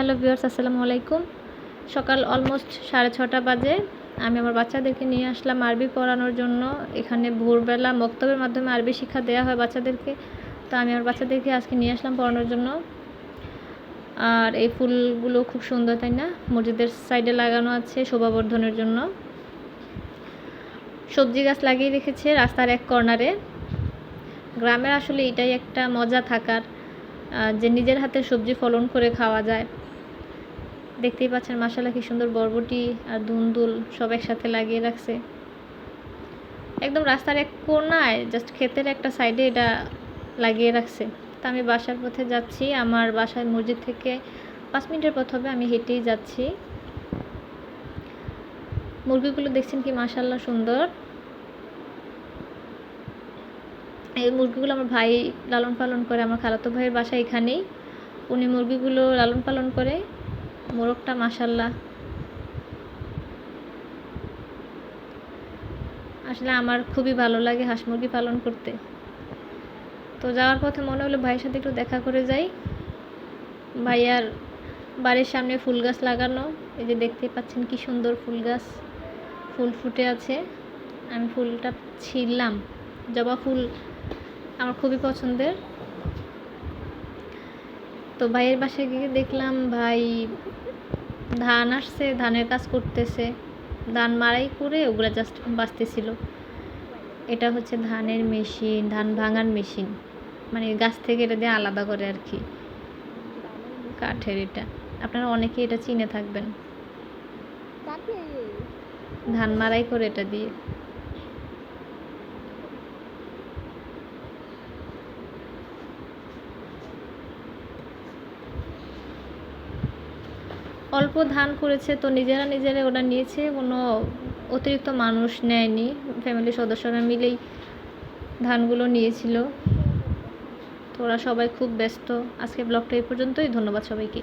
Hello viewers, আসসালামু আলাইকুম। সকাল অলমোস্ট সাড়ে ছটা বাজে। আমি আমার বাচ্চাদেরকে নিয়ে আসলাম আরবি পড়ানোর জন্য। এখানে ভোরবেলা মক্তবের মাধ্যমে আরবি শিক্ষা দেওয়া হয় বাচ্চাদেরকে। তো আমি আমার বাচ্চাদেরকে আজকে নিয়ে আসলাম পড়ানোর জন্য। আর এই ফুলগুলো খুব সুন্দর, তাই না? মসজিদের সাইডে লাগানো আছে শোভাবর্ধনের জন্য। সবজি গাছ লাগিয়ে রেখেছে রাস্তার এক কর্নারে। গ্রামের আসলে এটাই একটা মজা থাকার যে নিজের হাতে সবজি ফলন করে খাওয়া যায়। দেখতেই পাচ্ছেন মাসালা কি সুন্দর বরবটি আর দুন্দুল সব একসাথে লাগিয়ে রাখছে। একদম রাস্তার এক কোনায় জাস্ট ক্ষেতের একটা সাইডে এটা লাগিয়ে রাখছে। তা আমি বাসার পথে যাচ্ছি, আমার বাসার মসজিদ থেকে পাঁচ মিনিটের পথ হবে, আমি হেঁটেই যাচ্ছি। মুরগিগুলো দেখছেন কি মাসাল্লাহ সুন্দর। এই মুরগিগুলো আমার ভাই লালন পালন করে, আমার খালাতো ভাইয়ের বাসা এখানেই। উনি মুরগিগুলো লালন পালন করে। মোরগটা মাসাল্লাহ আসলে আমার খুবই ভালো লাগে হাঁস মুরগি পালন করতে। তো যাওয়ার পথে মনে হলো ভাইয়ের সাথে একটু দেখা করে যাই। ভাইয়ার বাড়ির সামনে ফুল গাছ লাগানো। এই যে দেখতে পাচ্ছেন কি সুন্দর ফুল গাছ। ফুল ফুটে আছে। আমি ফুলটা ছিললাম জবা ফুল আমার খুবই পছন্দের। তো ভাইয়ের বাসায় গিয়ে দেখলাম ভাই ধান আসছে ধানের কাজ করতেছে। ধান মারাই করে ওগুলো জাস্ট বাঁচতেছিল। এটা হচ্ছে ধানের মেশিন ধান ভাঙার মেশিন। মানে গাছ থেকে এটা দিয়ে আলাদা করে আর কি। কাঠের এটা। আপনারা অনেকেই এটা চিনে থাকবেন। ধান মারাই করে এটা দিয়ে। অল্প ধান করেছে তো নিজেরা নিজেরা ওরা নিয়েছে, কোনো অতিরিক্ত মানুষ নেয়নি ফ্যামিলির সদস্যরা মিলেই ধানগুলো নিয়েছিল। তো ওরা সবাই খুব ব্যস্ত। আজকে ব্লগটা এই পর্যন্তই, ধন্যবাদ সবাইকে।